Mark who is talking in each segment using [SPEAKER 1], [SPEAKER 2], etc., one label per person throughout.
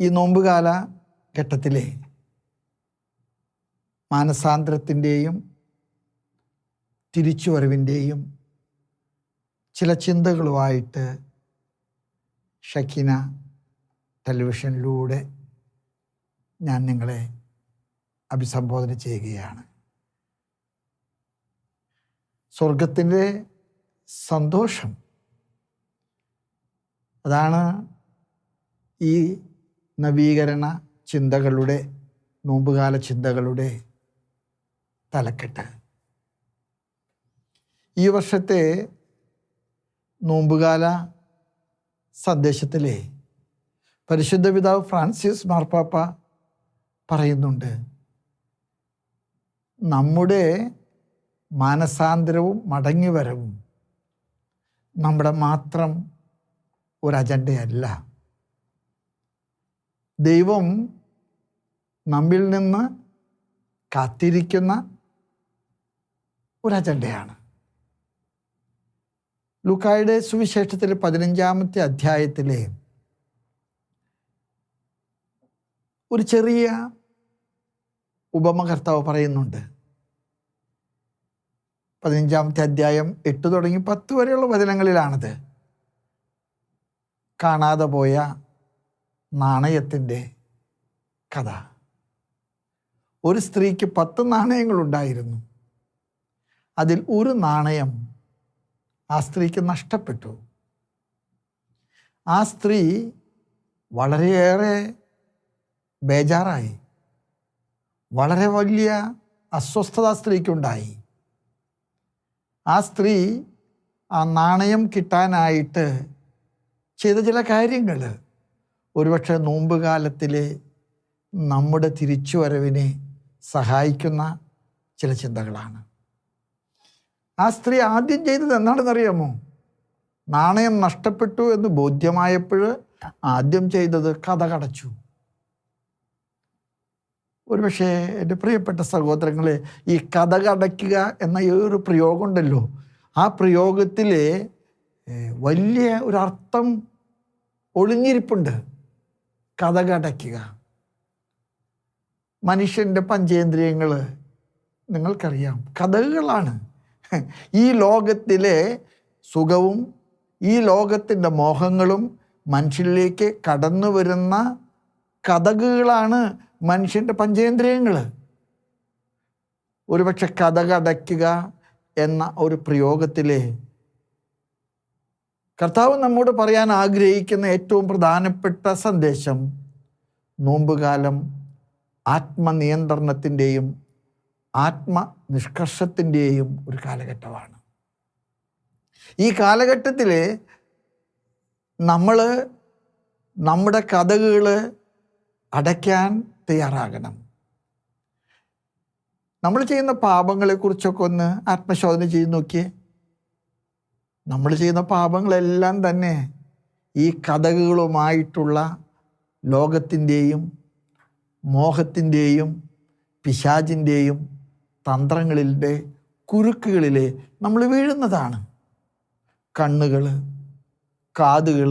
[SPEAKER 1] ഈ നോമ്പുകാല ഘട്ടത്തിലെ മാനസാന്തരത്തിന്റെയും തിരിച്ചുവരവിന്റെയും ചില ചിന്തകളുമായിട്ട് ഷക്കിന ടെലിവിഷനിലൂടെ ഞാൻ നിങ്ങളെ അഭിസംബോധന ചെയ്യുകയാണ്. സ്വർഗത്തിന്റെ സന്തോഷം. അതാണ് ഈ നവീകരണ ചിന്തകളുടെ നോമ്പുകാല ചിന്തകളുടെ തലക്കെട്ട്. ഈ വർഷത്തെ നോമ്പുകാല സന്ദേശത്തിലെ പരിശുദ്ധ പിതാവ് ഫ്രാൻസിസ് മാർപ്പാപ്പ പറയുന്നുണ്ട് നമ്മുടെ മാനസാന്തരവും മടങ്ങിവരവും നമ്മുടെ മാത്രം ഒരു അജണ്ടയല്ല. ദൈവം നമ്മിൽ നിന്ന് കാത്തിരിക്കുന്ന ഒരു അജണ്ടയാണ് ലുക്കായുടെ സുവിശേഷത്തിലെ പതിനഞ്ചാമത്തെ അധ്യായത്തിലെ ഒരു ചെറിയ ഉപമ കർത്താവ് പറയുന്നുണ്ട്. പതിനഞ്ചാമത്തെ അധ്യായം എട്ട് തുടങ്ങി പത്ത് വരെയുള്ള വചനങ്ങളിലാണത്. കാണാതെ പോയ നാണയത്തിന്റെ കഥ. ഒരു സ്ത്രീക്ക് പത്ത് നാണയങ്ങളുണ്ടായിരുന്നു. അതിൽ ഒരു നാണയം ആ സ്ത്രീക്ക് നഷ്ടപ്പെട്ടു. ആ സ്ത്രീ വളരെയേറെ ബേജാറായി. വളരെ വലിയ അസ്വസ്ഥത സ്ത്രീക്കുണ്ടായി. ആ സ്ത്രീ ആ നാണയം കിട്ടാനായിട്ട് ചെയ്ത ചില കാര്യങ്ങൾ ഒരുപക്ഷെ നോമ്പ് കാലത്തിലെ നമ്മുടെ തിരിച്ചുവരവിനെ സഹായിക്കുന്ന ചില ചിന്തകളാണ്. ആ സ്ത്രീ ആദ്യം ചെയ്തത് എന്താണെന്നറിയാമോ? നാണയം നഷ്ടപ്പെട്ടു എന്ന് ബോധ്യമായപ്പോൾ ആദ്യം ചെയ്തത് കഥ കടച്ചു. ഒരുപക്ഷെ എന്റെ പ്രിയപ്പെട്ട സഹോദരങ്ങളെ ഈ കഥ കടയ്ക്കുക എന്ന ഈ ഒരു പ്രയോഗമുണ്ടല്ലോ. ആ പ്രയോഗത്തിൽ വലിയ ഒരർത്ഥം ഒളിഞ്ഞിരിപ്പുണ്ട്. കഥ കടയ്ക്കുക. മനുഷ്യന്റെ പഞ്ചേന്ദ്രിയങ്ങൾ നിങ്ങൾക്കറിയാം. കഥകളാണ്. ഈ ലോകത്തിലെ സുഖവും ഈ ലോകത്തിന്റെ മോഹങ്ങളും മനുഷ്യരിലേക്ക് കടന്നു വരുന്ന കഥകളാണ് മനുഷ്യന്റെ പഞ്ചേന്ദ്രിയങ്ങൾ ഒരുപക്ഷെ കഥ കടയ്ക്കുക എന്ന ഒരു പ്രയോഗത്തിലെ കർത്താവ് നമ്മോട് പറയാൻ ആഗ്രഹിക്കുന്ന ഏറ്റവും പ്രധാനപ്പെട്ട സന്ദേശം നോമ്പുകാലം ആത്മനിയന്ത്രണത്തിന്റെയും ആത്മനിഷ്കർഷത്തിന്റെയും ഒരു കാലഘട്ടമാണ്. ഈ കാലഘട്ടത്തിൽ നമ്മൾ നമ്മുടെ കഥകൾ അടയ്ക്കാൻ തയ്യാറാകണം. നമ്മൾ ചെയ്യുന്ന പാപങ്ങളെക്കുറിച്ചൊക്കെ ഒന്ന് ആത്മശോധന ചെയ്ത് നോക്കിയേ. നമ്മൾ ചെയ്യുന്ന പാപങ്ങളെല്ലാം തന്നെ ഈ കഥകളുമായിട്ടുള്ള ലോകത്തിന്റെയും മോഹത്തിന്റെയും പിശാചിന്റെയും തന്ത്രങ്ങളിലെ കുരുക്കുകളിലെ നമ്മൾ വീഴുന്നതാണ്. കണ്ണുകൾ കാതുകൾ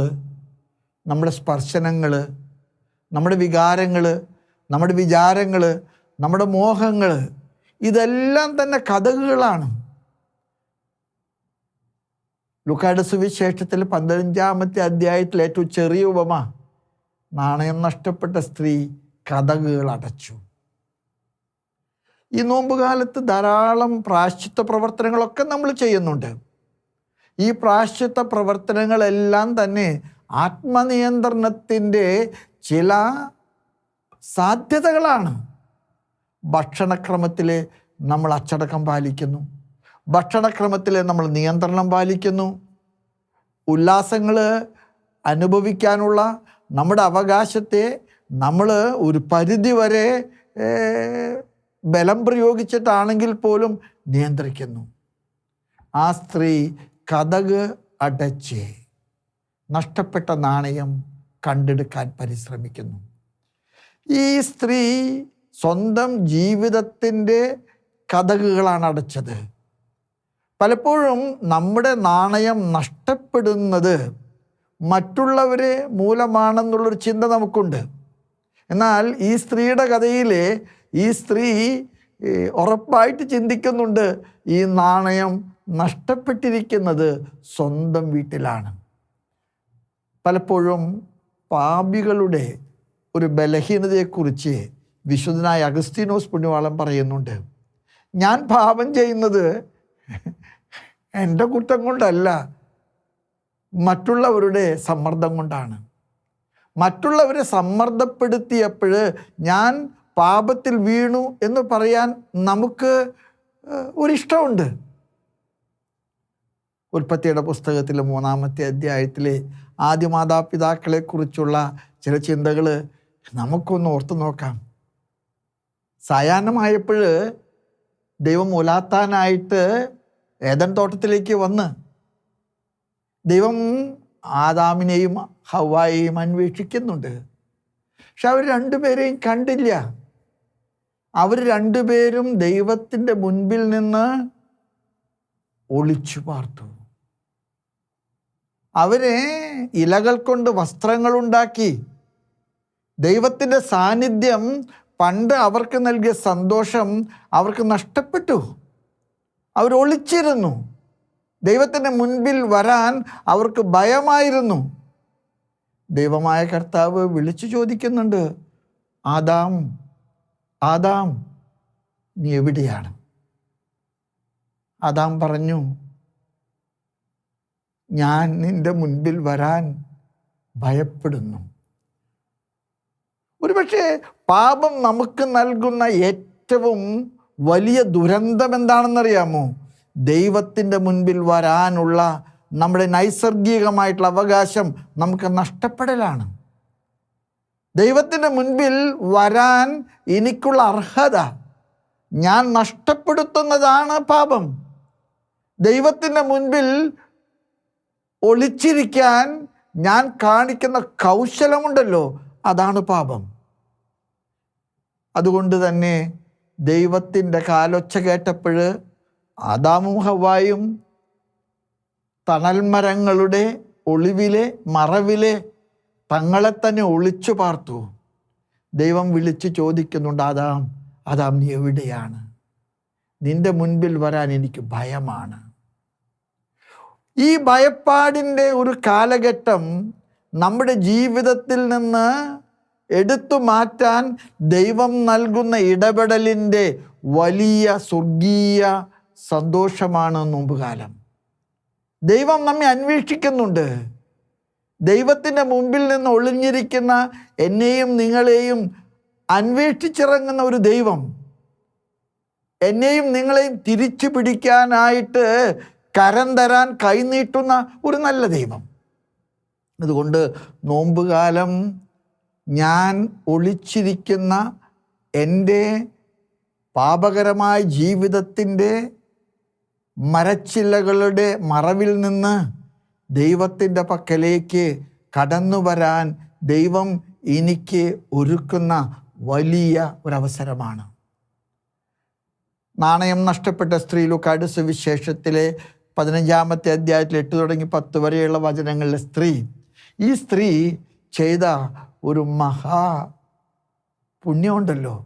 [SPEAKER 1] നമ്മുടെ സ്പർശനങ്ങൾ നമ്മുടെ വികാരങ്ങൾ നമ്മുടെ വിചാരങ്ങൾ നമ്മുടെ മോഹങ്ങൾ ഇതെല്ലാം തന്നെ കഥകളാണ്. ലുക്കായുടെ സുവിശേഷത്തിൽ പതിനഞ്ചാമത്തെ അധ്യായത്തിൽ ഏറ്റവും ചെറിയ ഉപമ നാണയം നഷ്ടപ്പെട്ട സ്ത്രീ കഥകുകൾ അടച്ചു. ഈ നോമ്പുകാലത്ത് ധാരാളം പ്രാശ്ചിത്ത പ്രവർത്തനങ്ങളൊക്കെ നമ്മൾ ചെയ്യുന്നുണ്ട്. ഈ പ്രാശ്ചിത്ത പ്രവർത്തനങ്ങളെല്ലാം തന്നെ ആത്മനിയന്ത്രണത്തിന്റെ ചില സാധ്യതകളാണ്. ഭക്ഷണക്രമത്തിൽ നമ്മൾ അച്ചടക്കം പാലിക്കുന്നു. ഭക്ഷണക്രമത്തിൽ നമ്മൾ നിയന്ത്രണം പാലിക്കുന്നു. ഉല്ലാസങ്ങൾ അനുഭവിക്കാനുള്ള നമ്മുടെ അവകാശത്തെ നമ്മൾ ഒരു പരിധി വരെ ബലം പ്രയോഗിച്ചിട്ടാണെങ്കിൽ പോലും നിയന്ത്രിക്കുന്നു. ആ സ്ത്രീ കഥക് അടച്ച് നഷ്ടപ്പെട്ട നാണയം കണ്ടെടുക്കാൻ പരിശ്രമിക്കുന്നു. ഈ സ്ത്രീ സ്വന്തം ജീവിതത്തിന്റെ കഥകുകളാണ് അടച്ചത്. പലപ്പോഴും നമ്മുടെ നാണയം നഷ്ടപ്പെടുന്നത് മറ്റുള്ളവരെ മൂലമാണെന്നുള്ളൊരു ചിന്ത നമുക്കുണ്ട്. എന്നാൽ ഈ സ്ത്രീയുടെ കഥയിൽ ഈ സ്ത്രീ ഉറപ്പായിട്ട് ചിന്തിക്കുന്നുണ്ട് ഈ നാണയം നഷ്ടപ്പെട്ടിരിക്കുന്നത് സ്വന്തം വീട്ടിലാണ്. പലപ്പോഴും പാപികളുടെ ഒരു ബലഹീനതയെക്കുറിച്ച് വിശുദ്ധനായ അഗസ്തീനോസ് പുണ്യവാളം പറയുന്നുണ്ട്. ഞാൻ പാപം ചെയ്യുന്നത് എന്റെ കുറ്റം കൊണ്ടല്ല മറ്റുള്ളവരുടെ സമ്മർദ്ദം കൊണ്ടാണ്. മറ്റുള്ളവരെ സമ്മർദ്ദപ്പെടുത്തിയപ്പോൾ ഞാൻ പാപത്തിൽ വീണു എന്ന് പറയാൻ നമുക്ക് ഒരിഷ്ടമുണ്ട്. ഉൽപ്പത്തിയുടെ പുസ്തകത്തിലെ മൂന്നാമത്തെ അധ്യായത്തിലെ ആദ്യ മാതാപിതാക്കളെക്കുറിച്ചുള്ള ചില ചിന്തകൾ നമുക്കൊന്ന് ഓർത്തു നോക്കാം. സായാഹ്നമായപ്പോൾ ദൈവം ഉലാത്താനായിട്ട് ഏതൻ തോട്ടത്തിലേക്ക് വന്ന് ദൈവം ആദാമിനെയും ഹവായെയും അന്വേഷിക്കുന്നുണ്ട്. പക്ഷെ അവർ രണ്ടുപേരെയും കണ്ടില്ല. അവർ രണ്ടുപേരും ദൈവത്തിന്റെ മുൻപിൽ നിന്ന് ഒളിച്ചു പാർത്തു. അവരെ ഇലകൾ കൊണ്ട് വസ്ത്രങ്ങളുണ്ടാക്കി. ദൈവത്തിന്റെ സാന്നിധ്യം പണ്ട് അവർക്ക് നൽകിയ സന്തോഷം അവർക്ക് നഷ്ടപ്പെട്ടു. അവർ ഒളിച്ചിരുന്നു. ദൈവത്തിന്റെ മുൻപിൽ വരാൻ അവർക്ക് ഭയമായിരുന്നു. ദൈവമായ കർത്താവ് വിളിച്ചു ചോദിക്കുന്നുണ്ട് ആദാം ആദാം നീ എവിടെയാണ്? ആദാം പറഞ്ഞു ഞാൻ നിന്റെ മുൻപിൽ വരാൻ ഭയപ്പെടുന്നു. ഒരുപക്ഷെ പാപം നമുക്ക് നൽകുന്ന ഏറ്റവും വലിയ ദുരന്തം എന്താണെന്നറിയാമോ? ദൈവത്തിന്റെ മുൻപിൽ വരാനുള്ള നമ്മുടെ നൈസർഗികമായിട്ടുള്ള അവകാശം നമുക്ക് നഷ്ടപ്പെടലാണ്. ദൈവത്തിന്റെ മുൻപിൽ വരാൻ എനിക്കുള്ള അർഹത ഞാൻ നഷ്ടപ്പെടുത്തുന്നതാണ് പാപം. ദൈവത്തിന്റെ മുൻപിൽ ഒളിച്ചിരിക്കാൻ ഞാൻ കാണിക്കുന്ന കൗശലമുണ്ടല്ലോ അതാണ് പാപം. അതുകൊണ്ട് തന്നെ ദൈവത്തിന്റെ കാലൊച്ച കേട്ടപ്പോൾ ആദാമും ഹവായും തണൽമരങ്ങളുടെ ഒളിവിലെ മറവിലെ തങ്ങളെ തന്നെ ഒളിച്ചു പാർത്തു. ദൈവം വിളിച്ച് ചോദിക്കുന്നുണ്ട് ആദാം ആദാം നീ എവിടെയാണ്? നിന്റെ മുൻപിൽ വരാൻ എനിക്ക് ഭയമാണ്. ഈ ഭയപ്പാടിന്റെ ഒരു കാലഘട്ടം നമ്മുടെ ജീവിതത്തിൽ നിന്ന് എടുത്തു മാറ്റാൻ ദൈവം നൽകുന്ന ഇടപെടലിന്റെ വലിയ സ്വർഗീയ സന്തോഷമാണ് നോമ്പുകാലം. ദൈവം നമ്മെ അന്വേഷിക്കുന്നുണ്ട്. ദൈവത്തിന്റെ മുമ്പിൽ നിന്ന് ഒളിഞ്ഞിരിക്കുന്ന എന്നെയും നിങ്ങളെയും അന്വേഷിച്ചിറങ്ങുന്ന ഒരു ദൈവം. എന്നെയും നിങ്ങളെയും തിരിച്ചു പിടിക്കാനായിട്ട് കരം തരാൻ കൈനീട്ടുന്ന ഒരു നല്ല ദൈവം. അതുകൊണ്ട് നോമ്പുകാലം ഞാൻ ഒളിച്ചിരിക്കുന്ന എന്റെ പാപകരമായ ജീവിതത്തിന്റെ മരച്ചില്ലകളുടെ മറവിൽ നിന്ന് ദൈവത്തിന്റെ പക്കലേക്ക് കടന്നു വരാൻ ദൈവം എനിക്ക് ഒരുക്കുന്ന വലിയ ഒരവസരമാണ്. നാണയം നഷ്ടപ്പെട്ട സ്ത്രീ ലുക്കാട് സുവിശേഷത്തിലെ പതിനഞ്ചാമത്തെ അധ്യായത്തിൽ എട്ട് തുടങ്ങി പത്ത് വരെയുള്ള വചനങ്ങളിലെ സ്ത്രീ ഈ സ്ത്രീ ചെയ്ത ഒരു മഹാ പുണ്യമുണ്ടല്ലോ.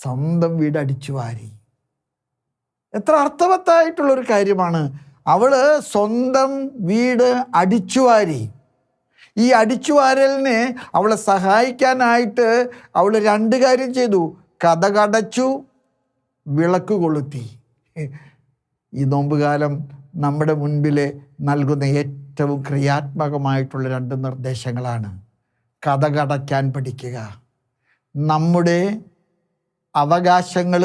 [SPEAKER 1] സ്വന്തം വീട് അടിച്ചു വാരി. എത്ര അർത്ഥവത്തായിട്ടുള്ളൊരു കാര്യമാണ്. അവൾ സ്വന്തം വീട് അടിച്ചു വാരി. ഈ അടിച്ചു വാരലിനെ അവളെ സഹായിക്കാനായിട്ട് അവൾ രണ്ട് കാര്യം ചെയ്തു. കഥ കടച്ചു വിളക്ക് കൊളുത്തി. ഈ നോമ്പുകാലം നമ്മുടെ മുൻപിൽ നൽകുന്ന ഏറ്റവും ക്രിയാത്മകമായിട്ടുള്ള രണ്ട് നിർദ്ദേശങ്ങളാണ്. കഥ കടയ്ക്കാൻ പഠിക്കുക. നമ്മുടെ അവകാശങ്ങൾ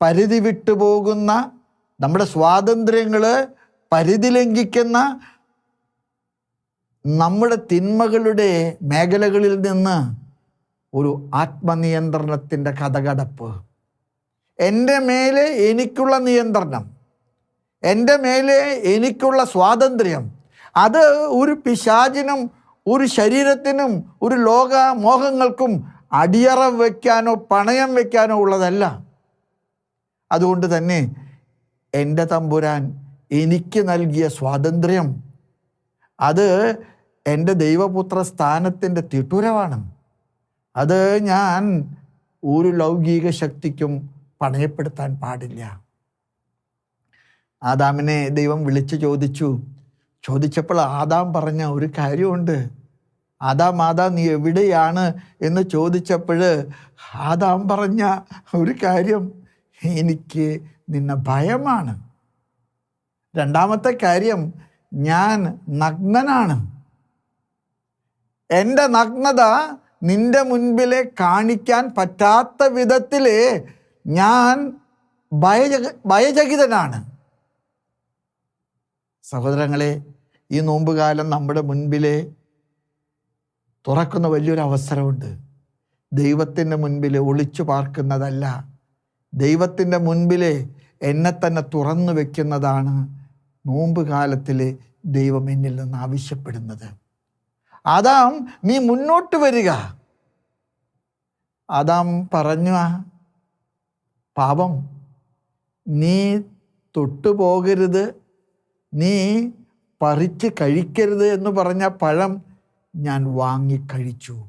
[SPEAKER 1] പരിധി വിട്ടുപോകുന്ന നമ്മുടെ സ്വാതന്ത്ര്യങ്ങൾ പരിധി ലംഘിക്കുന്ന നമ്മുടെ തിന്മകളുടെ മേഖലകളിൽ നിന്ന് ഒരു ആത്മനിയന്ത്രണത്തിന്റെ കഥകടപ്പ് എന്റെ മേലെ എനിക്കുള്ള നിയന്ത്രണം എന്റെ മേലെ എനിക്കുള്ള സ്വാതന്ത്ര്യം അത് ഒരു പിശാചിനും ഒരു ശരീരത്തിനും ഒരു ലോക മോഹങ്ങൾക്കും അടിയറ വയ്ക്കാനോ പണയം വയ്ക്കാനോ ഉള്ളതല്ല. അതുകൊണ്ട് തന്നെ എന്റെ തമ്പുരാൻ എനിക്ക് നൽകിയ സ്വാതന്ത്ര്യം അത് എന്റെ ദൈവപുത്ര സ്ഥാനത്തിന്റെ തിട്ടുരവാണ് അത് ഞാൻ ഒരു ലൗകിക ശക്തിക്കും പണയപ്പെടുത്താൻ പാടില്ല. ആദാമിനെ ദൈവം വിളിച്ചു ചോദിച്ചു ചോദിച്ചപ്പോൾ ആദാം പറഞ്ഞ ഒരു കാര്യമുണ്ട്. ആദാം ആദാം നീ എവിടെയാണ്? എന്ന് ചോദിച്ചപ്പോൾ ആദാം പറഞ്ഞ ഒരു കാര്യം എനിക്ക് നിന്നെ ഭയമാണ്. രണ്ടാമത്തെ കാര്യം ഞാൻ നഗ്നനാണ്. എന്റെ നഗ്നത നിന്റെ മുൻപിലെ കാണിക്കാൻ പറ്റാത്ത വിധത്തിൽ ഞാൻ ഭയജ ഭയചകിതനാണ്. സഹോദരങ്ങളെ ഈ നോമ്പുകാലം നമ്മുടെ മുൻപിലെ തുറക്കുന്ന വലിയൊരു അവസരമുണ്ട്. ദൈവത്തിന്റെ മുൻപിൽ ഒളിച്ചു പാർക്കുന്നതല്ല. ദൈവത്തിന്റെ മുൻപിൽ എന്നെ തന്നെ തുറന്നു വയ്ക്കുന്നതാണ് നോമ്പ് കാലത്തിൽ ദൈവം എന്നിൽ നിന്ന് ആവശ്യപ്പെടുന്നത്. ആദാം നീ മുന്നോട്ട് വരിക. ആദാം പറഞ്ഞു പാപം നീ തൊട്ടുപോകരുത് നീ പറിച്ച് കഴിക്കരുത് എന്ന് പറഞ്ഞ പഴം ഞാൻ വാങ്ങിക്കഴിച്ചു.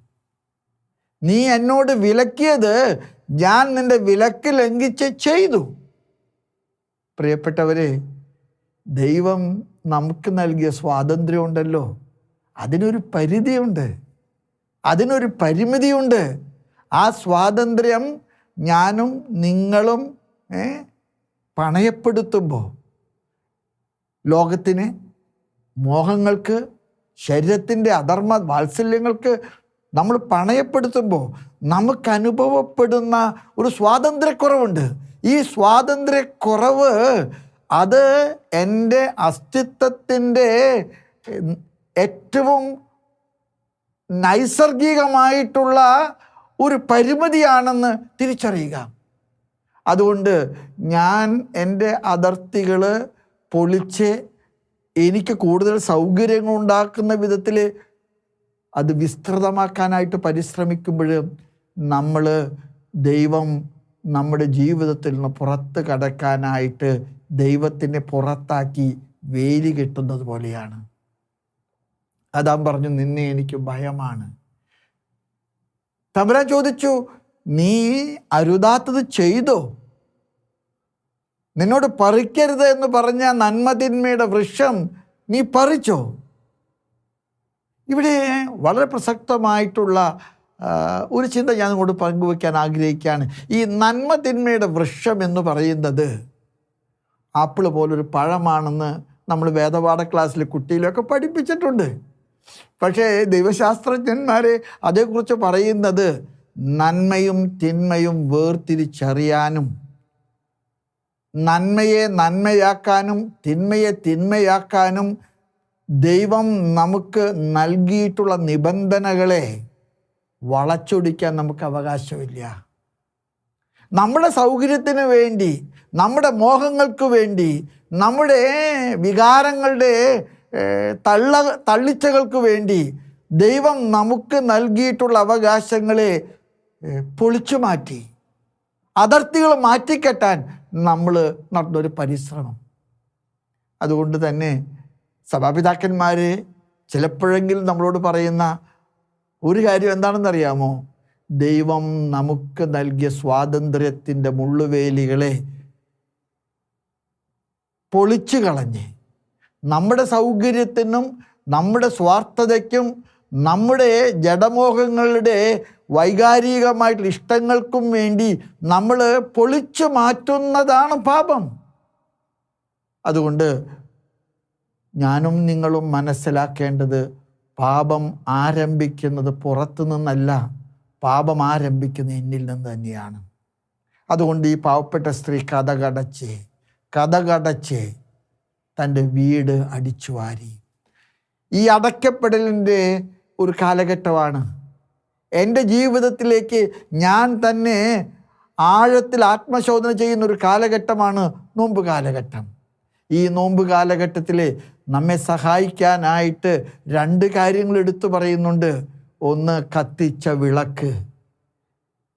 [SPEAKER 1] നീ എന്നോട് വിലക്കിയത് ഞാൻ നിന്റെ വിലക്ക് ലംഘിച്ച് ചെയ്തു. പ്രിയപ്പെട്ടവരെ ദൈവം നമുക്ക് നൽകിയ സ്വാതന്ത്ര്യമുണ്ടല്ലോ അതിനൊരു പരിധിയുണ്ട്. അതിനൊരു പരിമിതിയുണ്ട്. ആ സ്വാതന്ത്ര്യം ഞാനും നിങ്ങളും പണയപ്പെടുത്തുമ്പോൾ ലോകത്തിന് മോഹങ്ങൾക്ക് ശരീരത്തിന്റെ അധർമ്മ വാത്സല്യങ്ങൾക്ക് നമ്മൾ പണയപ്പെടുത്തുമ്പോൾ നമുക്ക് അനുഭവപ്പെടുന്ന ഒരു സ്വാതന്ത്ര്യക്കുറവുണ്ട്. ഈ സ്വാതന്ത്ര്യക്കുറവ് അത് എന്റെ അസ്തിത്വത്തിന്റെ ഏറ്റവും നൈസർഗികമായിട്ടുള്ള ഒരു പരിമിതിയാണെന്ന് തിരിച്ചറിയുക. അതുകൊണ്ട് ഞാൻ എന്റെ അതിർത്തികൾ പൊളിച്ച് എനിക്ക് കൂടുതൽ സൗകര്യങ്ങൾ ഉണ്ടാക്കുന്ന വിധത്തിൽ അത് വിസ്തൃതമാക്കാനായിട്ട് പരിശ്രമിക്കുമ്പോൾ നമ്മൾ ദൈവം നമ്മുടെ ജീവിതത്തിൽ നിന്ന് പുറത്ത് കടക്കാനായിട്ട് ദൈവത്തിനെ പുറത്താക്കി വേലി കെട്ടുന്നത് പോലെയാണ്. അതാൻ പറഞ്ഞു നിന്നെ എനിക്ക് ഭയമാണ്. തമ്പുരാൻ ചോദിച്ചു നീ അരുതാത്തത് ചെയ്തോ? നിന്നോട് പറിക്കരുത് എന്ന് പറഞ്ഞ നന്മതിന്മയുടെ വൃക്ഷം നീ പറിച്ചോ? ഇവിടെ വളരെ പ്രസക്തമായിട്ടുള്ള ഒരു ചിന്ത ഞാൻ ഇങ്ങോട്ട് പങ്കുവയ്ക്കാൻ ആഗ്രഹിക്കുകയാണ്. ഈ നന്മതിന്മയുടെ വൃക്ഷം എന്ന് പറയുന്നത് ആപ്പിൾ പോലൊരു പഴമാണെന്ന് നമ്മൾ വേദപാഠ ക്ലാസ്സിൽ കുട്ടിയിലൊക്കെ പഠിപ്പിച്ചിട്ടുണ്ട്. പക്ഷേ ദൈവശാസ്ത്രജ്ഞന്മാരെ അതേക്കുറിച്ച് പറയുന്നത് നന്മയും തിന്മയും വേർതിരിച്ചറിയാനും നന്മയെ നന്മയാക്കാനും തിന്മയെ തിന്മയാക്കാനും ദൈവം നമുക്ക് നൽകിയിട്ടുള്ള നിബന്ധനകളെ വളച്ചൊടിക്കാൻ നമുക്ക് അവകാശമില്ല. നമ്മുടെ സൗകര്യത്തിന് വേണ്ടി നമ്മുടെ മോഹങ്ങൾക്ക് വേണ്ടി നമ്മുടെ വികാരങ്ങളുടെ തള്ള തള്ളിച്ചകൾക്ക് വേണ്ടി ദൈവം നമുക്ക് നൽകിയിട്ടുള്ള അവകാശങ്ങളെ പൊളിച്ചു മാറ്റി അതിർത്തികൾ മാറ്റിക്കെട്ടാൻ നമ്മൾ നടന്നൊരു പരിശ്രമം. അതുകൊണ്ട് തന്നെ സഭാപിതാക്കന്മാർ ചിലപ്പോഴെങ്കിലും നമ്മളോട് പറയുന്ന ഒരു കാര്യം എന്താണെന്നറിയാമോ? ദൈവം നമുക്ക് നൽകിയ സ്വാതന്ത്ര്യത്തിന്റെ മുള്ളുവേലികളെ പൊളിച്ചു കളഞ്ഞ് നമ്മുടെ സൗകര്യത്തിനും നമ്മുടെ സ്വാർത്ഥതയ്ക്കും നമ്മുടെ ജഡമോഹങ്ങളുടെ വൈകാരികമായിട്ടുള്ള ഇഷ്ടങ്ങൾക്കും വേണ്ടി നമ്മൾ പൊളിച്ചു മാറ്റുന്നതാണ് പാപം. അതുകൊണ്ട് ഞാനും നിങ്ങളും മനസ്സിലാക്കേണ്ടത് പാപം ആരംഭിക്കുന്നത് പുറത്തു നിന്നല്ല പാപം ആരംഭിക്കുന്നത് എന്നിൽ നിന്ന് തന്നെയാണ്. അതുകൊണ്ട് ഈ പാവപ്പെട്ട സ്ത്രീ കഥകടച്ച് കഥകടച്ച് തന്റെ വീട് അടിച്ചു വാരി ഈ അടയ്ക്കപ്പെടലിന്റെ ഒരു കാലഘട്ടമാണ്. എന്റെ ജീവിതത്തിലേക്ക് ഞാൻ തന്നെ ആഴത്തിൽ ആത്മശോധന ചെയ്യുന്ന ഒരു കാലഘട്ടമാണ് നോമ്പ് കാലഘട്ടം. ഈ നോമ്പ് കാലഘട്ടത്തിൽ നമ്മെ സഹായിക്കാനായിട്ട് രണ്ട് കാര്യങ്ങൾ എടുത്തു പറയുന്നുണ്ട്. ഒന്ന് കത്തിച്ച വിളക്ക്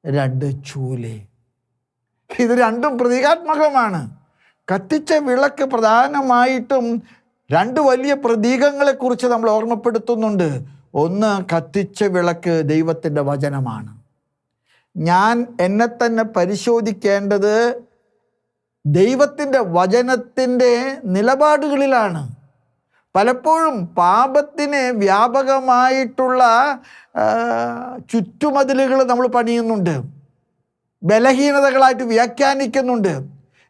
[SPEAKER 1] രണ്ട് ചൂൽ. ഇത് രണ്ടും പ്രതീകാത്മകമാണ്. കത്തിച്ച വിളക്ക് പ്രധാനമായിട്ടും രണ്ട് വലിയ പ്രതീകങ്ങളെക്കുറിച്ച് നമ്മൾ ഓർമ്മപ്പെടുത്തുന്നുണ്ട്. ഒന്ന് കത്തിച്ച വിളക്ക് ദൈവത്തിന്റെ വചനമാണ്. ഞാൻ എന്നെ തന്നെ പരിശോധിക്കേണ്ടത് ദൈവത്തിന്റെ വചനത്തിന്റെ നിലപാടുകളിലാണ്. പലപ്പോഴും പാപത്തിന് വ്യാപകമായിട്ടുള്ള ചുറ്റുമതിലുകൾ നമ്മൾ പണിയുന്നുണ്ട്. ബലഹീനതകളായിട്ട് വ്യാഖ്യാനിക്കുന്നുണ്ട്.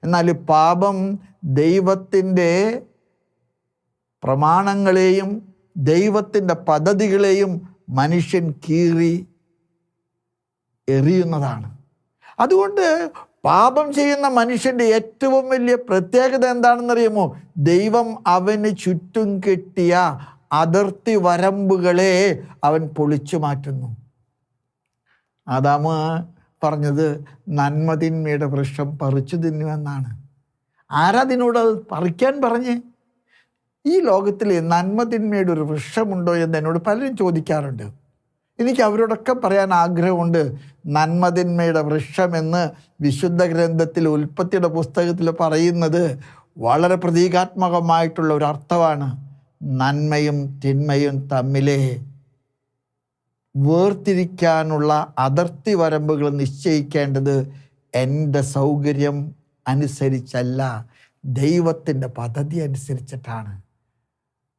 [SPEAKER 1] എന്നാൽ പാപം ദൈവത്തിന്റെ പ്രമാണങ്ങളെയും ദൈവത്തിന്റെ പദ്ധതികളെയും മനുഷ്യൻ കീറി എറിയുന്നതാണ്. അതുകൊണ്ട് പാപം ചെയ്യുന്ന മനുഷ്യന്റെ ഏറ്റവും വലിയ പ്രത്യേകത എന്താണെന്നറിയുമോ? ദൈവം അവന് ചുറ്റും കെട്ടിയ അതിർത്തി വരമ്പുകളെ അവൻ പൊളിച്ചു മാറ്റുന്നു. ആദാമ പറഞ്ഞത് നന്മതിന്മയുടെ വൃക്ഷം പറിച്ചു തിന്നുവെന്നാണ്. ആരാതിനോട് അത് പറിക്കാൻ പറഞ്ഞേ? ഈ ലോകത്തിൽ നന്മതിന്മയുടെ ഒരു വൃക്ഷമുണ്ടോ എന്ന് എന്നോട് പലരും ചോദിക്കാറുണ്ട്. എനിക്ക് അവരോടൊക്കെ പറയാൻ ആഗ്രഹമുണ്ട്. നന്മതിന്മയുടെ വൃക്ഷമെന്ന് വിശുദ്ധ ഗ്രന്ഥത്തിൽ ഉൽപ്പത്തിയുടെ പുസ്തകത്തിൽ പറയുന്നത് വളരെ പ്രതീകാത്മകമായിട്ടുള്ള ഒരു അർത്ഥമാണ്. നന്മയും തിന്മയും തമ്മിലെ വേർതിരിക്കാനുള്ള അതിർത്തി വരമ്പുകൾ നിശ്ചയിക്കേണ്ടത് എന്റെ സൗകര്യം അനുസരിച്ചല്ല. ദൈവത്തിന്റെ പദ്ധതി അനുസരിച്ചിട്ടാണ്.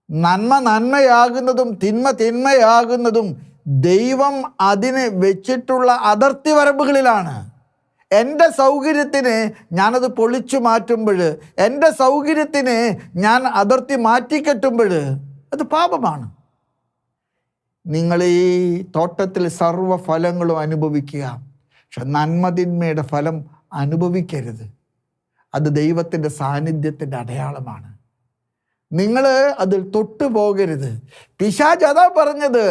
[SPEAKER 1] നന്മ നന്മയാകുന്നതും തിന്മ തിന്മയാകുന്നതും ദൈവം അതിന് വെച്ചിട്ടുള്ള അതിർത്തി വരമ്പുകളിലാണ്. എന്റെ സൗകര്യത്തിന് ഞാനത് പൊളിച്ചു മാറ്റുമ്പോൾ എന്റെ സൗകര്യത്തിന് ഞാൻ അതിർത്തി മാറ്റിക്കെട്ടുമ്പോൾ അത് പാപമാണ്. നിങ്ങൾ ഈ തോട്ടത്തിൽ സർവ ഫലങ്ങളും അനുഭവിക്കുക. പക്ഷെ നന്മതിന്മയുടെ ഫലം അനുഭവിക്കരുത്. അത് ദൈവത്തിന്റെ സാന്നിധ്യത്തിന്റെ അടയാളമാണ്. നിങ്ങൾ അതിൽ തൊട്ടു പോകരുത്. പിശാജ് അതാ പറഞ്ഞത്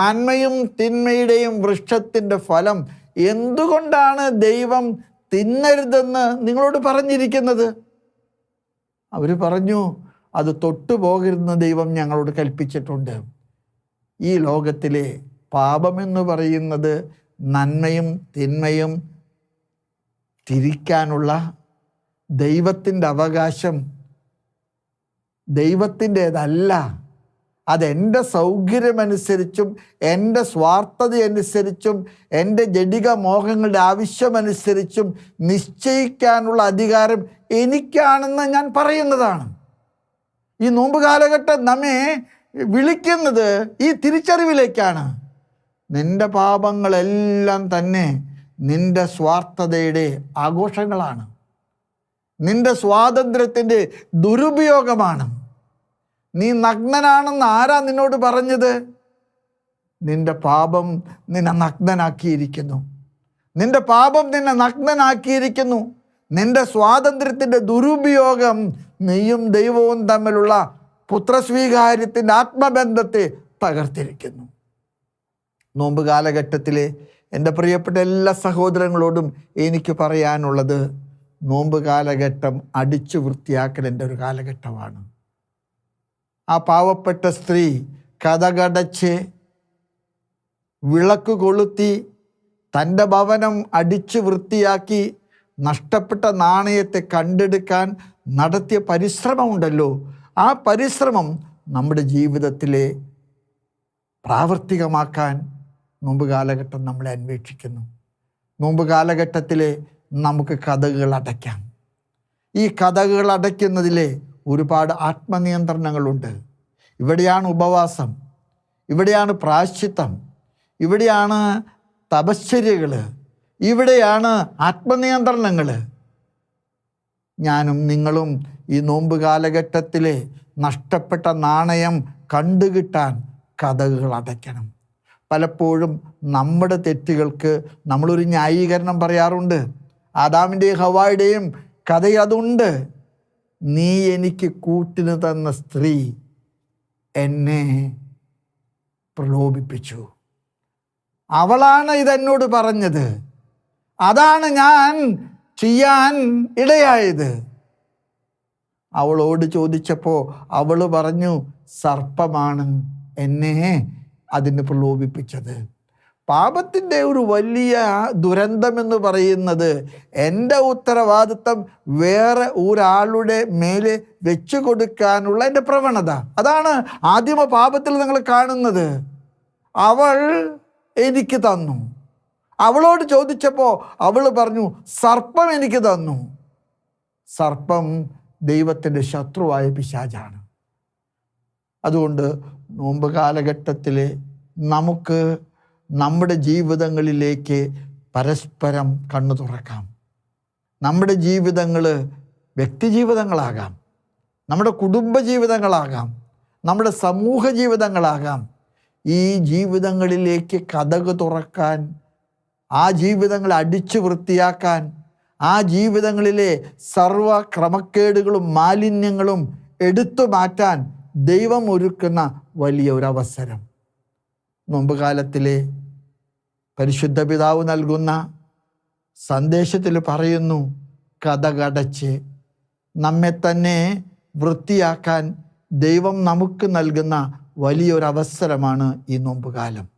[SPEAKER 1] നന്മയും തിന്മയുടെയും വൃക്ഷത്തിന്റെ ഫലം എന്തുകൊണ്ടാണ് ദൈവം തിന്നരുതെന്ന് നിങ്ങളോട് പറഞ്ഞിരിക്കുന്നത്? അവർ പറഞ്ഞു അത് തൊട്ടു പോകരുതെന്ന് ദൈവം ഞങ്ങളോട് കൽപ്പിച്ചിട്ടുണ്ട്. ഈ ലോകത്തിലെ പാപമെന്ന് പറയുന്നത് നന്മയും തിന്മയും തിരിക്കാനുള്ള ദൈവത്തിന്റെ അവകാശം ദൈവത്തിന്റേതല്ല. അതെന്റെ സൗകര്യമനുസരിച്ചും എന്റെ സ്വാർത്ഥതയനുസരിച്ചും എന്റെ ജഡിക മോഹങ്ങളുടെ ആവശ്യമനുസരിച്ചും നിശ്ചയിക്കാനുള്ള അധികാരം എനിക്കാണെന്ന് ഞാൻ പറയുന്നതാണ്. ഈ നോമ്പ് കാലഘട്ടം നമ്മെ വിളിക്കുന്നത് ഈ തിരിച്ചറിവിലേക്കാണ്. നിന്റെ പാപങ്ങളെല്ലാം തന്നെ നിന്റെ സ്വാർത്ഥതയുടെ ആഘോഷങ്ങളാണ്. നിന്റെ സ്വാതന്ത്ര്യത്തിന്റെ ദുരുപയോഗമാണ്. നീ നഗ്നനാണെന്ന് ആരാ നിന്നോട് പറഞ്ഞത്? നിന്റെ പാപം നിന്നെ നഗ്നനാക്കിയിരിക്കുന്നു. നിന്റെ പാപം നിന്നെ നഗ്നനാക്കിയിരിക്കുന്നു. നിന്റെ സ്വാതന്ത്ര്യത്തിന്റെ ദുരുപയോഗം നീയും ദൈവവും തമ്മിലുള്ള പുത്രസ്വീകാര്യത്തിന്റെ ആത്മബന്ധത്തെ തകർത്തിരിക്കുന്നു. നോമ്പ് കാലഘട്ടത്തിലെ എന്റെ പ്രിയപ്പെട്ട എല്ലാ സഹോദരങ്ങളോടും എനിക്ക് പറയാനുള്ളത് നോമ്പ് കാലഘട്ടം അടിച്ചു വൃത്തിയാക്കലിന്റെ ഒരു കാലഘട്ടമാണ്. ആ പാവപ്പെട്ട സ്ത്രീ കഥകടച്ച് വിളക്ക് കൊളുത്തി തന്റെ ഭവനം അടിച്ചു വൃത്തിയാക്കി നഷ്ടപ്പെട്ട നാണയത്തെ കണ്ടെടുക്കാൻ നടത്തിയ പരിശ്രമമുണ്ടല്ലോ. ആ പരിശ്രമം നമ്മുടെ ജീവിതത്തിലെ പ്രാവർത്തികമാക്കാൻ നോമ്പ് കാലഘട്ടം നമ്മളെ അന്വേഷിക്കുന്നു. നോമ്പ് കാലഘട്ടത്തിലെ നമുക്ക് കഥകൾ അടയ്ക്കാം. ഈ കഥകൾ അടയ്ക്കുന്നതിലെ ഒരുപാട് ആത്മനിയന്ത്രണങ്ങളുണ്ട്. ഇവിടെയാണ് ഉപവാസം. ഇവിടെയാണ് പ്രാശ്ചിത്തം ഇവിടെയാണ് തപശ്ചര്യകൾ ഇവിടെയാണ് ആത്മനിയന്ത്രണങ്ങൾ ഞാനും നിങ്ങളും ഈ നോമ്പ് കാലഘട്ടത്തിലെ നഷ്ടപ്പെട്ട നാണയം കണ്ടുകിട്ടാൻ കഥകൾ അടയ്ക്കണം. പലപ്പോഴും നമ്മുടെ തെറ്റുകൾക്ക് നമ്മളൊരു ന്യായീകരണം പറയാറുണ്ട്. ആദാമിന്റെയും ഹവായുടെയും കഥ അതുണ്ട്. നീ എനിക്ക് കൂട്ടിന് തന്ന സ്ത്രീ എന്നെ പ്രലോഭിപ്പിച്ചു. അവളാണ് ഇതെന്നോട് പറഞ്ഞത്. അതാണ് ഞാൻ ചെയ്യാൻ ഇടയായത്. അവളോട് ചോദിച്ചപ്പോൾ അവൾ പറഞ്ഞു സർപ്പമാണ് എന്നെ അതിന് പ്രലോഭിപ്പിച്ചത്. പാപത്തിന്റെ ഒരു വലിയ ദുരന്തമെന്ന് പറയുന്നത് എന്റെ ഉത്തരവാദിത്തം വേറെ ഒരാളുടെ മേലെ വെച്ചു കൊടുക്കാനുള്ള എന്റെ പ്രവണത. അതാണ് ആദ്യമ പാപത്തിൽ നിങ്ങൾ കാണുന്നത്. അവൾ എനിക്ക് തന്നു. അവളോട് ചോദിച്ചപ്പോൾ അവൾ പറഞ്ഞു സർപ്പം എനിക്ക് തന്നു. സർപ്പം ദൈവത്തിന്റെ ശത്രുവായ പിശാചാണ്. അതുകൊണ്ട് നോമ്പ് കാലഘട്ടത്തിൽ നമുക്ക് നമ്മുടെ ജീവിതങ്ങളിലേക്ക് പരസ്പരം കണ്ണു തുറക്കാം. നമ്മുടെ ജീവിതങ്ങൾ വ്യക്തിജീവിതങ്ങളാകാം നമ്മുടെ കുടുംബ ജീവിതങ്ങളാകാം. നമ്മുടെ സമൂഹ ജീവിതങ്ങളാകാം. ഈ ജീവിതങ്ങളിലേക്ക് കഥക് തുറക്കാൻ ആ ജീവിതങ്ങൾ അടിച്ചു വൃത്തിയാക്കാൻ ആ ജീവിതങ്ങളിലെ സർവ ക്രമക്കേടുകളും മാലിന്യങ്ങളും എടുത്തു മാറ്റാൻ ദൈവം ഒരുക്കുന്ന വലിയ ഒരു അവസരം നോമ്പുകാലത്തിലെ പരിശുദ്ധ പിതാവ് നൽകുന്ന സന്ദേശത്തിൽ പറയുന്നു കഥകടച്ച് നമ്മെ തന്നെ വൃത്തിയാക്കാൻ ദൈവം നമുക്ക് നൽകുന്ന വലിയൊരവസരമാണ് ഈ നോമ്പുകാലം.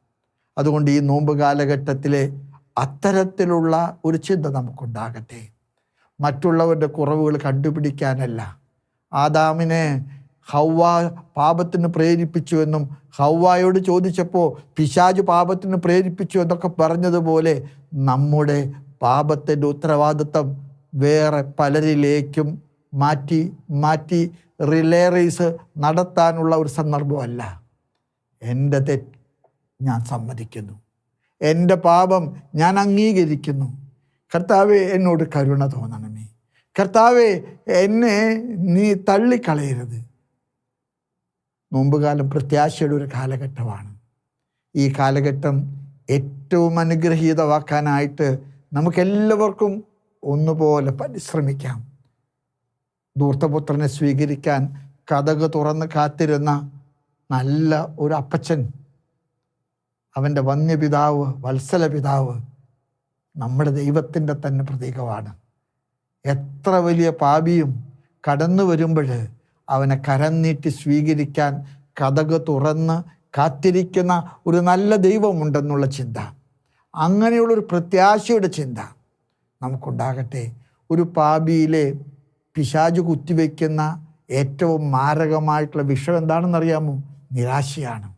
[SPEAKER 1] അതുകൊണ്ട് ഈ നോമ്പ് കാലഘട്ടത്തിലെ അത്തരത്തിലുള്ള ഒരു ചിന്ത നമുക്കുണ്ടാകട്ടെ. മറ്റുള്ളവരുടെ കുറവുകൾ കണ്ടുപിടിക്കാനല്ല. ആദാമിനെ ഹൗവ പാപത്തിന് പ്രേരിപ്പിച്ചു എന്നും ഹൗവായോട് ചോദിച്ചപ്പോൾ പിശാജ് പാപത്തിന് പ്രേരിപ്പിച്ചു എന്നൊക്കെ പറഞ്ഞതുപോലെ നമ്മുടെ പാപത്തിന്റെ ഉത്തരവാദിത്വം വേറെ പലരിലേക്കും മാറ്റി മാറ്റി റിലേ റേസ് നടത്താനുള്ള ഒരു സന്ദർഭമല്ല. എന്റെ തെറ്റ് ഞാൻ സമ്മതിക്കുന്നു. എന്റെ പാപം ഞാൻ അംഗീകരിക്കുന്നു. കർത്താവെ എന്നോട് കരുണ തോന്നണമേ. കർത്താവെ എന്നെ നീ തള്ളിക്കളയരുത്. നോമ്പുകാലം പ്രത്യാശയുടെ ഒരു കാലഘട്ടമാണ്. ഈ കാലഘട്ടം ഏറ്റവും അനുഗ്രഹീതമാക്കാനായിട്ട് നമുക്കെല്ലാവർക്കും ഒന്നുപോലെ പരിശ്രമിക്കാം. ധൂർത്തപുത്രനെ സ്വീകരിക്കാൻ കഥക് തുറന്ന് കാത്തിരുന്ന നല്ല ഒരു അപ്പച്ചൻ അവന്റെ വന്യപിതാവ് വത്സല പിതാവ് നമ്മുടെ ദൈവത്തിന്റെ തന്നെ പ്രതീകമാണ്. എത്ര വലിയ പാപിയും കടന്നു വരുമ്പോൾ അവനെ കരം നീട്ടി സ്വീകരിക്കാൻ കഥക് തുറന്ന് കാത്തിരിക്കുന്ന ഒരു നല്ല ദൈവമുണ്ടെന്നുള്ള ചിന്ത. അങ്ങനെയുള്ളൊരു പ്രത്യാശയുടെ ചിന്ത നമുക്കുണ്ടാകട്ടെ. ഒരു പാപിയിലെ പിശാജ് കുത്തിവെക്കുന്ന ഏറ്റവും മാരകമായിട്ടുള്ള വിഷം എന്താണെന്നറിയാമോ? നിരാശയാണ്.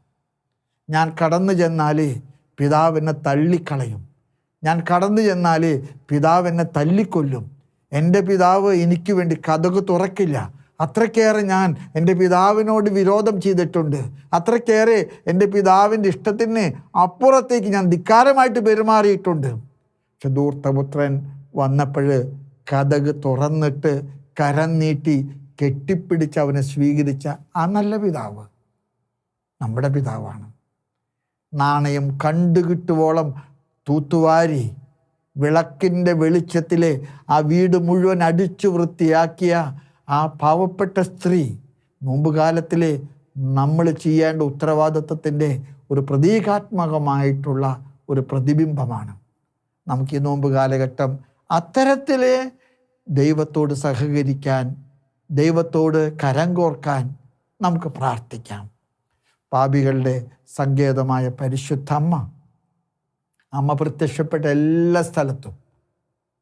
[SPEAKER 1] ഞാൻ കടന്നു ചെന്നാലേ പിതാവിനെ തള്ളിക്കളയും. ഞാൻ കടന്നു ചെന്നാലേ പിതാവിനെ തല്ലിക്കൊല്ലും. എന്റെ പിതാവ് എനിക്ക് വേണ്ടി കഥക് തുറക്കില്ല. അത്രയ്ക്കേറെ ഞാൻ എന്റെ പിതാവിനോട് വിരോധം ചെയ്തിട്ടുണ്ട്. അത്രയ്ക്കേറെ എന്റെ പിതാവിന്റെ ഇഷ്ടത്തിന് അപ്പുറത്തേക്ക് ഞാൻ ധിക്കാരമായിട്ട് പെരുമാറിയിട്ടുണ്ട്. പക്ഷെ ധൂർത്തപുത്രൻ വന്നപ്പോൾ കഥക് തുറന്നിട്ട് കരം നീട്ടി കെട്ടിപ്പിടിച്ച് അവനെ സ്വീകരിച്ച ആ നല്ല പിതാവ് നമ്മുടെ പിതാവാണ്. നാണയം കണ്ടുകിട്ടുവോളം തൂത്തുവാരി വിളക്കിന്റെ വെളിച്ചത്തിലെ ആ വീട് മുഴുവൻ അടിച്ചു വൃത്തിയാക്കിയ ആ പാവപ്പെട്ട സ്ത്രീ നോമ്പുകാലത്തിലെ നമ്മൾ ചെയ്യേണ്ട ഉത്തരവാദിത്വത്തിന്റെ ഒരു പ്രതീകാത്മകമായിട്ടുള്ള ഒരു പ്രതിബിംബമാണ്. നമുക്ക് ഈ നോമ്പ് കാലഘട്ടം അത്തരത്തിൽ ദൈവത്തോട് സഹകരിക്കാൻ ദൈവത്തോട് കരം കോർക്കാൻ നമുക്ക് പ്രാർത്ഥിക്കാം. പാപികളുടെ സങ്കേതമായ പരിശുദ്ധ അമ്മ അമ്മ പ്രത്യക്ഷപ്പെട്ട എല്ലാ സ്ഥലത്തും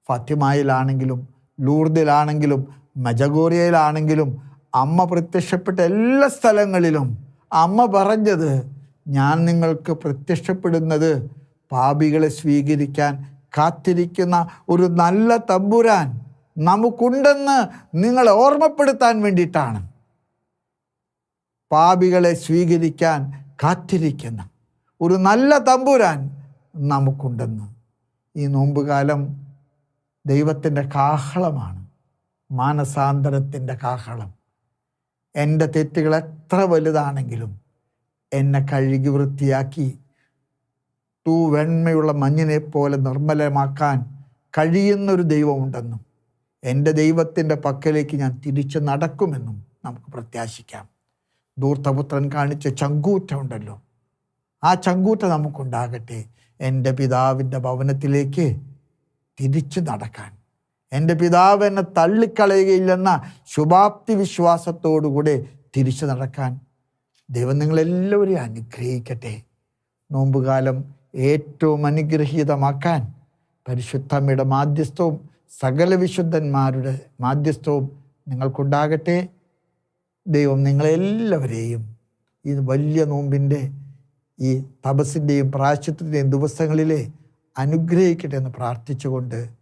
[SPEAKER 1] ഫാത്തിമായിലാണെങ്കിലും ലൂർദിലാണെങ്കിലും മജഗോറിയയിലാണെങ്കിലും അമ്മ പ്രത്യക്ഷപ്പെട്ട എല്ലാ സ്ഥലങ്ങളിലും അമ്മ പറഞ്ഞത് ഞാൻ നിങ്ങൾക്ക് പ്രത്യക്ഷപ്പെടുന്നത് പാപികളെ സ്വീകരിക്കാൻ കാത്തിരിക്കുന്ന ഒരു നല്ല തമ്പുരാൻ നമുക്കുണ്ടെന്ന് നിങ്ങളെ ഓർമ്മപ്പെടുത്താൻ വേണ്ടിയിട്ടാണ്. പാപികളെ സ്വീകരിക്കാൻ കാത്തിരിക്കുന്ന ഒരു നല്ല തമ്പുരാൻ നമുക്കുണ്ടെന്ന്. ഈ നോമ്പുകാലം ദൈവത്തിന്റെ കാഹളമാണ്. മാനസാന്തരത്തിന്റെ കാഹളം. എന്റെ തെറ്റുകൾ എത്ര വലുതാണെങ്കിലും എന്നെ കഴുകി വൃത്തിയാക്കി തൂ വെണ്മയുള്ള മഞ്ഞിനെ പോലെ നിർമ്മലമാക്കാൻ കഴിയുന്നൊരു ദൈവമുണ്ടെന്നും എന്റെ ദൈവത്തിന്റെ പക്കലേക്ക് ഞാൻ തിരിച്ചു നടക്കുമെന്നും നമുക്ക് പ്രത്യാശിക്കാം. ദൂർത്തപുത്രൻ കാണിച്ച ചങ്കൂറ്റ ഉണ്ടല്ലോ ആ ചങ്കൂറ്റ നമുക്കുണ്ടാകട്ടെ. എന്റെ പിതാവിന്റെ ഭവനത്തിലേക്ക് തിരിച്ചു നടക്കാൻ. എന്റെ പിതാവ് എന്നെ തള്ളിക്കളയുകയില്ലെന്ന ശുഭാപ്തി വിശ്വാസത്തോടുകൂടെ തിരിച്ചു നടക്കാൻ ദൈവം നിങ്ങളെല്ലാവരെയും അനുഗ്രഹിക്കട്ടെ. നോമ്പുകാലം ഏറ്റവും അനുഗ്രഹീതമാക്കാൻ പരിശുദ്ധമ്മയുടെ മാധ്യസ്ഥവും സകല വിശുദ്ധന്മാരുടെ മാധ്യസ്ഥവും നിങ്ങൾക്കുണ്ടാകട്ടെ. ദൈവം നിങ്ങളെല്ലാവരെയും ഈ വലിയ നോമ്പിന്റെ ഈ തപസ്സിന്റെയും പ്രായശ്ചിത്തത്തിന്റെയും ദിവസങ്ങളിലെ അനുഗ്രഹിക്കട്ടെ എന്ന് പ്രാർത്ഥിച്ചുകൊണ്ട്